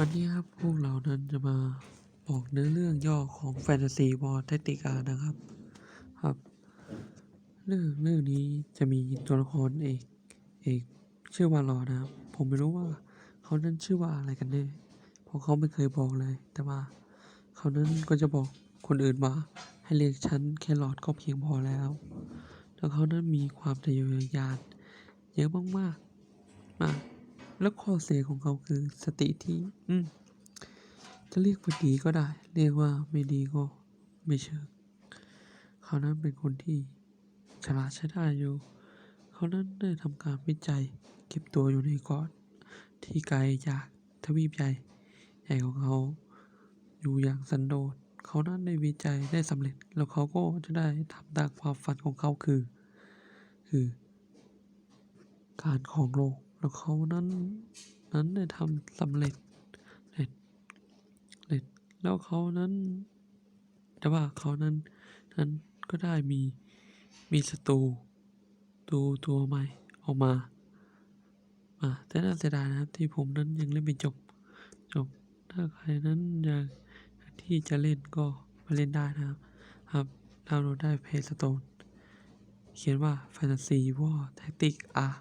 วันนี้ครับพวกเรานั้นจะมาบอกเนื้อเรื่องย่อของ Fantasy War Tactica นะครับ ครับ เรื่องเรื่องนี้จะมีตัวละครเอกเอกชื่อว่ารอนะครับ ผมไม่รู้ว่าเขานั้นชื่อว่าอะไรกันแน่เพราะเขาไม่เคยบอกเลย แต่ว่าเขานั้นก็จะบอกคนอื่นว่าให้เรียกฉันแครอทก็เพียงพอแล้ว แล้วเขานั้นมีความทะเยอทะยานเยอะมากๆมาก แล้วข้อเสียของเขาคือสติที่ อืมจะเรียกว่าดีก็ได้ เรียกว่าไม่ดีก็ไม่เชิงเขานั้นเป็นคนที่ฉลาดใช้ได้อยู่ เขานั้นได้ทำการวิจัย เก็บตัวอยู่ในเกาะที่ไกลจากทวีปใหญ่ใหญ่ของเขาอยู่อย่างสันโดษเขานั้นได้วิจัยได้สำเร็จ แล้วเขาก็จะได้ทำตามความฝันของเขาคือ คือ การครองโลก แล้วเขานั้นนั้นได้ทำสำเร็จเร็จเร็จแล้วเขานั้น แต่ว่าเขานั้นนั้นก็ได้มีมีศัตรูตัวตัวใหม่ออกมามาแต่น่าเสียดายนะครับที่ผมนั้นยังเล่นไม่จบจบ ถ้าใครนั้นอยากที่จะเล่นก็มาเล่นได้นะครับ ครับดาวน์โหลดได้เพจสโตนเขียนว่า Fantasy War Tactics R